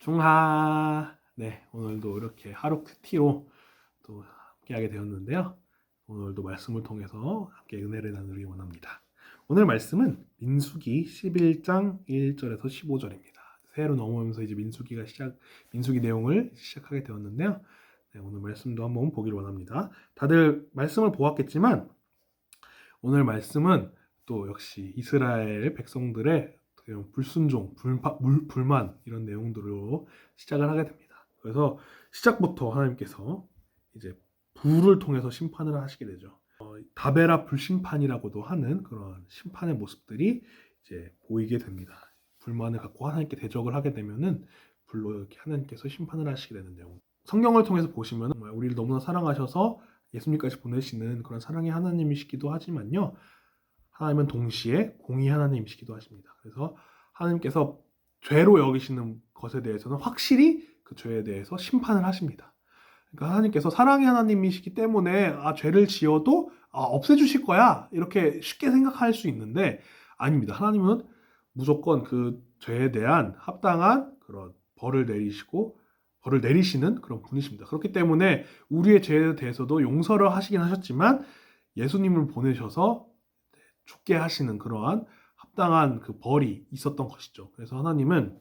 중하. 네, 오늘도 이렇게 하루 큐티로 또 함께하게 되었는데요. 오늘도 말씀을 통해서 함께 은혜를 나누기 원합니다. 오늘 말씀은 민수기 11장 1절에서 15절입니다. 새해로 넘어오면서 이제 민수기가 시작, 민수기 내용을 시작하게 되었는데요. 네, 오늘 말씀도 한번 보기를 원합니다. 다들 말씀을 보았겠지만 오늘 말씀은 또 역시 이스라엘 백성들의 보면 불순종, 불파, 물, 불만 이런 내용들로 시작을 하게 됩니다. 그래서 시작부터 하나님께서 이제 불을 통해서 심판을 하시게 되죠. 어, 다베라 불심판이라고도 하는 그런 심판의 모습들이 이제 보이게 됩니다. 불만을 갖고 하나님께 대적을 하게 되면은 불로 이렇게 하나님께서 심판을 하시게 되는 내용. 성경을 통해서 보시면 우리를 너무나 사랑하셔서 예수님까지 보내시는 그런 사랑의 하나님이시기도 하지만요. 하나님은 동시에 공의 하나님이시기도 하십니다. 그래서 하나님께서 죄로 여기시는 것에 대해서는 확실히 그 죄에 대해서 심판을 하십니다. 그러니까 하나님께서 사랑의 하나님이시기 때문에 아 죄를 지어도 아, 없애주실 거야 이렇게 쉽게 생각할 수 있는데 아닙니다. 하나님은 무조건 그 죄에 대한 합당한 그런 벌을 내리시고 벌을 내리시는 그런 분이십니다. 그렇기 때문에 우리의 죄에 대해서도 용서를 하시긴 하셨지만 예수님을 보내셔서 죽게 하시는 그러한 합당한 그 벌이 있었던 것이죠. 그래서 하나님은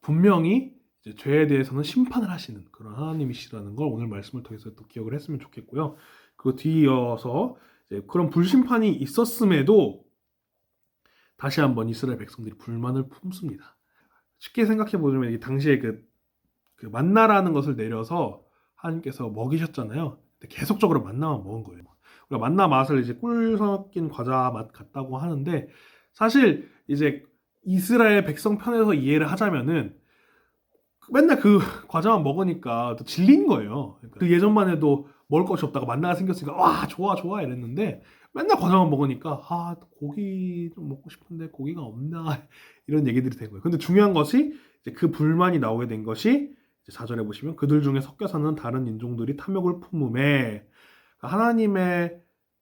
분명히 죄에 대해서는 심판을 하시는 그런 하나님이시라는 걸 오늘 말씀을 통해서 또 기억을 했으면 좋겠고요. 그 뒤이어서 그런 불심판이 있었음에도 다시 한번 이스라엘 백성들이 불만을 품습니다. 쉽게 생각해 보자면 이 당시에 그, 그 만나라는 것을 내려서 하나님께서 먹이셨잖아요. 근데 계속적으로 만나만 먹은 거예요. 우리가 만나 맛을 이제 꿀 섞인 과자 맛 같다고 하는데 사실 이제 이스라엘 백성 편에서 이해를 하자면은 맨날 그 과자만 먹으니까 또 질린 거예요. 그러니까 그 예전만 해도 먹을 것이 없다가 만나가 생겼으니까 와 좋아 좋아 이랬는데 맨날 과자만 먹으니까 아 고기 좀 먹고 싶은데 고기가 없나 이런 얘기들이 된 거예요. 근데 중요한 것이 이제 그 불만이 나오게 된 것이 이제 자절해 보시면 그들 중에 섞여 사는 다른 인종들이 탐욕을 품음에 하나님의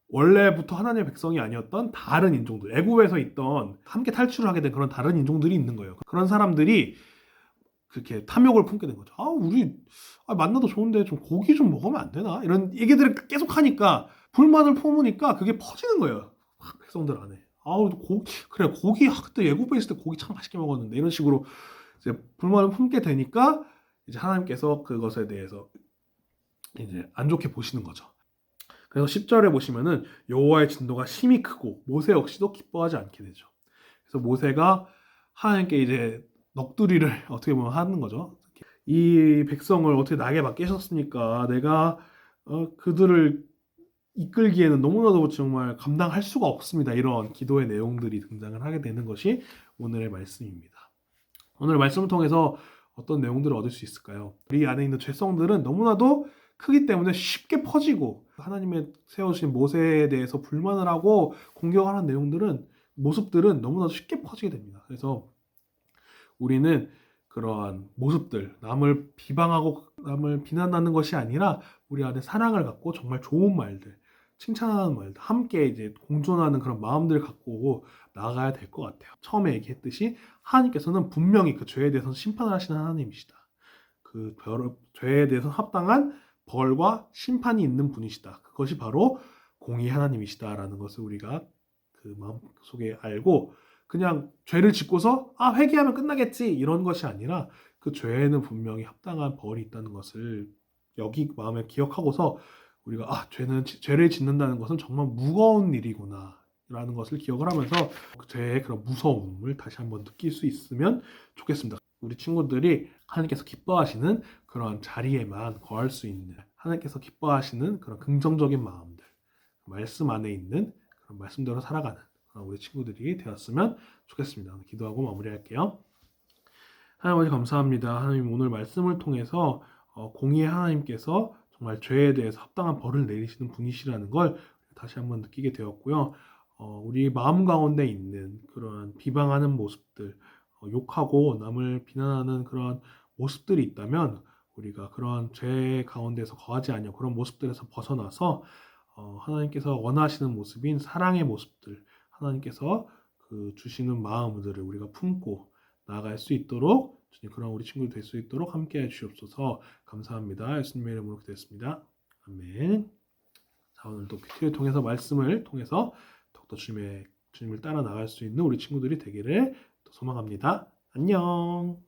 원래부터 하나님의 백성이 아니었던 다른 인종들, 애굽에서 있던 함께 탈출을 하게 된 그런 다른 인종들이 있는 거예요. 그런 사람들이 그렇게 탐욕을 품게 된 거죠. 아, 우리 아, 만나도 좋은데 좀 고기 좀 먹으면 안 되나? 이런 얘기들을 계속 하니까 불만을 품으니까 그게 퍼지는 거예요. 백성들 안에. 아우 고기 그래 고기 아, 그때 예고에 있을 때 고기 참 맛있게 먹었는데 이런 식으로 이제 불만을 품게 되니까 이제 하나님께서 그것에 대해서 이제 안 좋게 보시는 거죠. 그래서 10절에 보시면은 여호와의 진노가 심히 크고 모세 역시도 기뻐하지 않게 되죠. 그래서 모세가 하나님께 이제 넋두리를 어떻게 보면 하는 거죠. 이 백성을 어떻게 나게 맡기셨습니까? 내가 어, 그들을 이끌기에는 너무나도 정말 감당할 수가 없습니다. 이런 기도의 내용들이 등장을 하게 되는 것이 오늘의 말씀입니다. 오늘 말씀을 통해서 어떤 내용들을 얻을 수 있을까요? 우리 안에 있는 죄성들은 너무나도 크기 때문에 쉽게 퍼지고 하나님의 세우신 모세에 대해서 불만을 하고 공격하는 내용들은 모습들은 너무나도 쉽게 퍼지게 됩니다. 그래서 우리는 그러한 모습들, 남을 비방하고 남을 비난하는 것이 아니라 우리 안에 사랑을 갖고 정말 좋은 말들, 칭찬하는 말들, 함께 이제 공존하는 그런 마음들을 갖고 나가야 될 것 같아요. 처음에 얘기했듯이 하나님께서는 분명히 그 죄에 대해서 심판을 하시는 하나님이시다. 그 죄에 대해서 합당한 벌과 심판이 있는 분이시다. 그것이 바로 공의 하나님이시다라는 것을 우리가 그 마음 속에 알고 그냥 죄를 짓고서 아 회개하면 끝나겠지 이런 것이 아니라 그 죄에는 분명히 합당한 벌이 있다는 것을 여기 마음에 기억하고서 우리가 아 죄는 죄를 짓는다는 것은 정말 무거운 일이구나 라는 것을 기억을 하면서 그 죄의 그런 무서움을 다시 한번 느낄 수 있으면 좋겠습니다. 우리 친구들이 하나님께서 기뻐하시는 그런 자리에만 거할 수 있는 하나님께서 기뻐하시는 그런 긍정적인 마음들 말씀 안에 있는 그런 말씀대로 살아가는 우리 친구들이 되었으면 좋겠습니다. 기도하고 마무리할게요. 하나님 아버지 감사합니다. 하나님 오늘 말씀을 통해서 어, 공의의 하나님께서 정말 죄에 대해서 합당한 벌을 내리시는 분이시라는 걸 다시 한번 느끼게 되었고요. 어, 우리 마음 가운데 있는 그런 비방하는 모습들, 어, 욕하고 남을 비난하는 그런 모습들이 있다면 우리가 그런 죄 가운데서 거하지 않냐 그런 모습들에서 벗어나서 어, 하나님께서 원하시는 모습인 사랑의 모습들, 하나님께서 그 주시는 마음들을 우리가 품고 나아갈 수 있도록 주님 그런 우리 친구들 될 수 있도록 함께 해 주시옵소서 감사합니다. 예수님의 이름으로 기도했습니다. 아멘. 자 오늘도 큐티를 통해서 말씀을 통해서 더욱더 주님의 주님을 따라 나갈 수 있는 우리 친구들이 되기를 또 소망합니다. 안녕.